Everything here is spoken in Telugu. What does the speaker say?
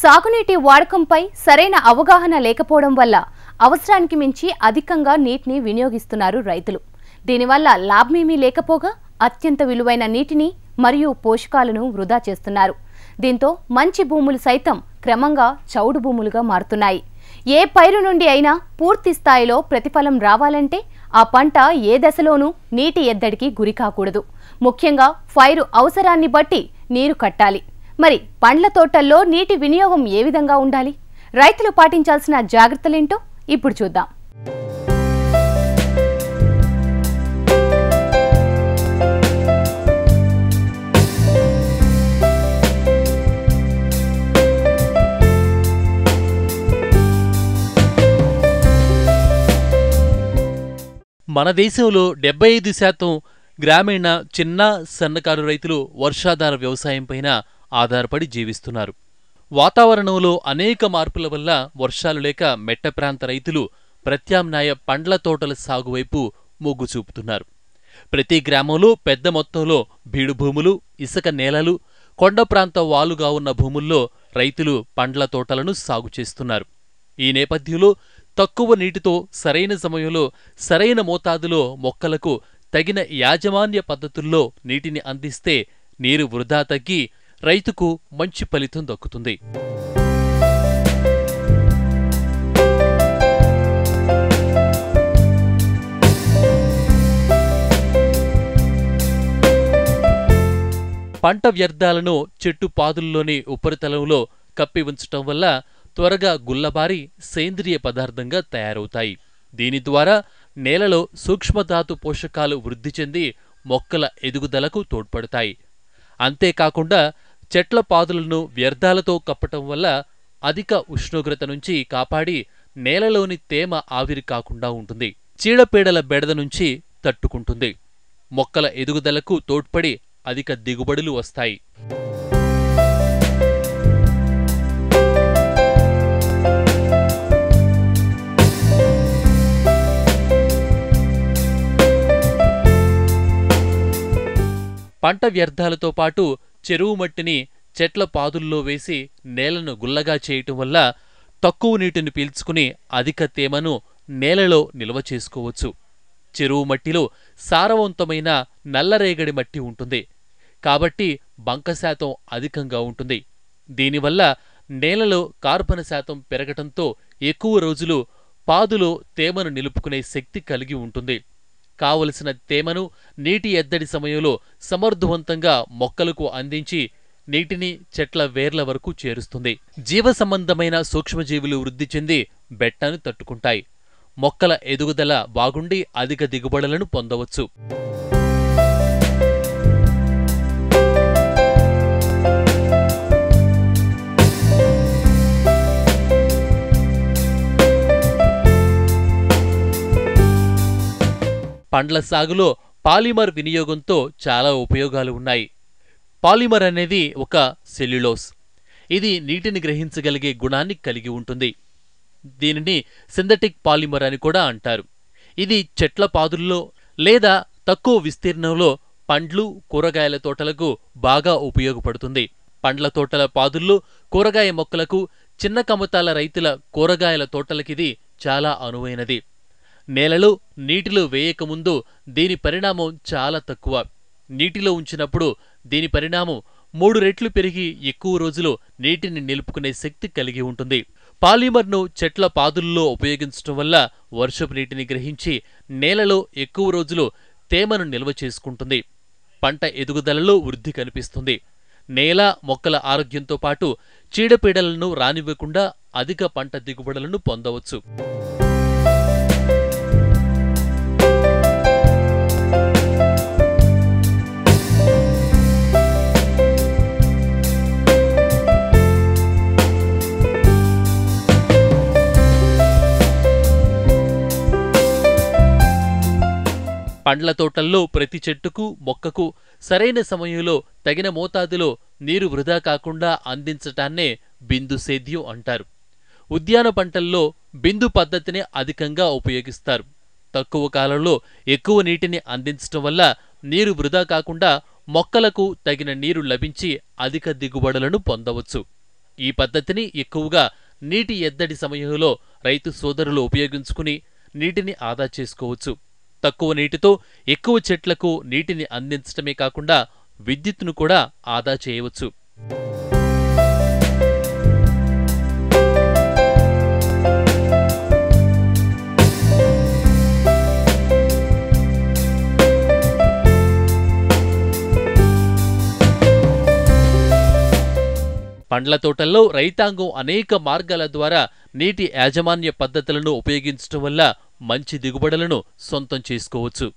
సాగునీటి వాడకంపై సరైన అవగాహన లేకపోవడం వల్ల అవసరానికి మించి అధికంగా నీటిని వినియోగిస్తున్నారు రైతులు. దీనివల్ల లాభమేమీ లేకపోగా అత్యంత విలువైన నీటిని మరియు పోషకాలను వృధా చేస్తున్నారు. దీంతో మంచి భూములు సైతం క్రమంగా చౌడు భూములుగా మారుతున్నాయి. ఏ పైరు నుండి అయినా పూర్తి స్థాయిలో ప్రతిఫలం రావాలంటే ఆ పంట ఏ దశలోనూ నీటి ఎద్దడికి గురి కాకూడదు ముఖ్యంగా పైరు అవసరాన్ని బట్టి నీరు కట్టాలి. మరి పండ్ల తోటల్లో నీటి వినియోగం ఏ విధంగా ఉండాలి? రైతులు పాటించాల్సిన జాగ్రత్తలేంటో ఇప్పుడు చూద్దాం. మన దేశంలో డెబ్బై ఐదు శాతం గ్రామీణ చిన్న సన్నకారు రైతులు వర్షాధార వ్యవసాయంపైన ఆధారపడి జీవిస్తున్నారు. వాతావరణంలో అనేక మార్పుల వల్ల వర్షాలు లేక మెట్ట ప్రాంత రైతులు ప్రత్యామ్నాయ పండ్ల తోటల సాగు వైపు మొగ్గు చూపుతున్నారు. ప్రతి గ్రామంలో పెద్ద మొత్తంలో బీడు భూములు ఇసుక నేలలు కొండ ప్రాంత వాలుగా ఉన్న భూముల్లో రైతులు పండ్ల తోటలను సాగు చేస్తున్నారు. ఈ నేపథ్యంలో తక్కువ నీటితో సరైన సమయంలో సరైన మోతాదులో మొక్కలకు తగిన యాజమాన్య పద్ధతుల్లో నీటిని అందిస్తే నీరు వృధా తగ్గి రైతుకు మంచి ఫలితం దక్కుతుంది. పంట వ్యర్థాలను చెట్టు పాదుల్లోని ఉపరితలంలో కప్పి ఉంచటం వల్ల త్వరగా గుల్లబారి సేంద్రియ పదార్థంగా తయారవుతాయి. దీని ద్వారా నేలలో సూక్ష్మధాతు పోషకాలు వృద్ధి చెంది మొక్కల ఎదుగుదలకు తోడ్పడతాయి. అంతేకాకుండా చెట్ల పాదులను వ్యర్థాలతో కప్పటం వల్ల అధిక ఉష్ణోగ్రత నుంచి కాపాడి నేలలోని తేమ ఆవిరి కాకుండా ఉంటుంది. చీడపీడల బెడద నుంచి తట్టుకుంటుంది. మొక్కల ఎదుగుదలకు తోడ్పడి అధిక దిగుబడులు వస్తాయి. పంట వ్యర్థాలతో పాటు చెరువు మట్టిని చెట్ల పాదుల్లో వేసి నేలను గుల్లగా చేయటం వల్ల తక్కువ నీటిని పీల్చుకుని అధిక తేమను నేలలో నిల్వ చేసుకోవచ్చు. చెరువు మట్టిలో సారవంతమైన నల్లరేగడి మట్టి ఉంటుంది. కాబట్టి బంక శాతం అధికంగా ఉంటుంది. దీనివల్ల నేలలో కార్బన శాతం పెరగటంతో ఎక్కువ రోజులు పాదులో తేమను నిలుపుకునే శక్తి కలిగి ఉంటుంది. కావలసిన తేమను నీటి ఎద్దడి సమయంలో సమర్థవంతంగా మొక్కలకు అందించి నీటిని చెట్ల వేర్ల వరకు చేరుస్తుంది. జీవ సంబంధమైన సూక్ష్మజీవులు వృద్ధి చెంది బెట్టను తట్టుకుంటాయి. మొక్కల ఎదుగుదల బాగుండి అధిక దిగుబడులను పొందవచ్చు. పండ్ల సాగులో పాలిమర్ వినియోగంతో చాలా ఉపయోగాలు ఉన్నాయి. పాలిమర్ అనేది ఒక సెల్యులోస్. ఇది నీటిని గ్రహించగలిగే గుణాన్ని కలిగి ఉంటుంది. దీనిని సింథటిక్ పాలిమర్ అని కూడా అంటారు. ఇది చెట్ల పాదుల్లో లేదా తక్కువ విస్తీర్ణంలో పండ్లు కూరగాయల తోటలకు బాగా ఉపయోగపడుతుంది. పండ్ల తోటల పాదుల్లో కూరగాయ మొక్కలకు చిన్న కమతాల రైతుల కూరగాయల తోటలకిది చాలా అనువైనది. నేలలో నీటిలో వేయకముందు దీని పరిణామం చాలా తక్కువ. నీటిలో ఉంచినప్పుడు దీని పరిణామం మూడు రెట్లు పెరిగి ఎక్కువ రోజులు నీటిని నిలుపుకునే శక్తి కలిగి ఉంటుంది. పాలిమర్ను చెట్ల పాదుల్లో ఉపయోగించడం వల్ల వర్షపు నీటిని గ్రహించి నేలలో ఎక్కువ రోజులు తేమను నిల్వ చేసుకుంటుంది. పంట ఎదుగుదలలో వృద్ధి కనిపిస్తుంది. నేల మొక్కల ఆరోగ్యంతో పాటు చీడపీడలను రానివ్వకుండా అధిక పంట దిగుబడులను పొందవచ్చు. పండ్ల తోటల్లో ప్రతి చెట్టుకు మొక్కకు సరైన సమయంలో తగిన మోతాదులో నీరు వృధా కాకుండా అందించటాన్నే బిందు సేద్యం అంటారు. ఉద్యాన పంటల్లో బిందు పద్ధతిని అధికంగా ఉపయోగిస్తారు. తక్కువ కాలంలో ఎక్కువ నీటిని అందించటం వల్ల నీరు వృధా కాకుండా మొక్కలకు తగిన నీరు లభించి అధిక దిగుబడులను పొందవచ్చు. ఈ పద్ధతిని ఎక్కువగా నీటి ఎద్దడి సమయంలో రైతు సోదరులు ఉపయోగించుకుని నీటిని ఆదా చేసుకోవచ్చు. తక్కువ నీటితో ఎక్కువ చెట్లకు నీటిని అందించడమే కాకుండా విద్యుత్తును కూడా ఆదా చేయవచ్చు. పండ్ల తోటల్లో రైతాంగం అనేక మార్గాల ద్వారా నీటి యాజమాన్య పద్ధతులను ఉపయోగించడం వల్ల మంచి దిగుబడులను సొంతం చేసుకోవచ్చు.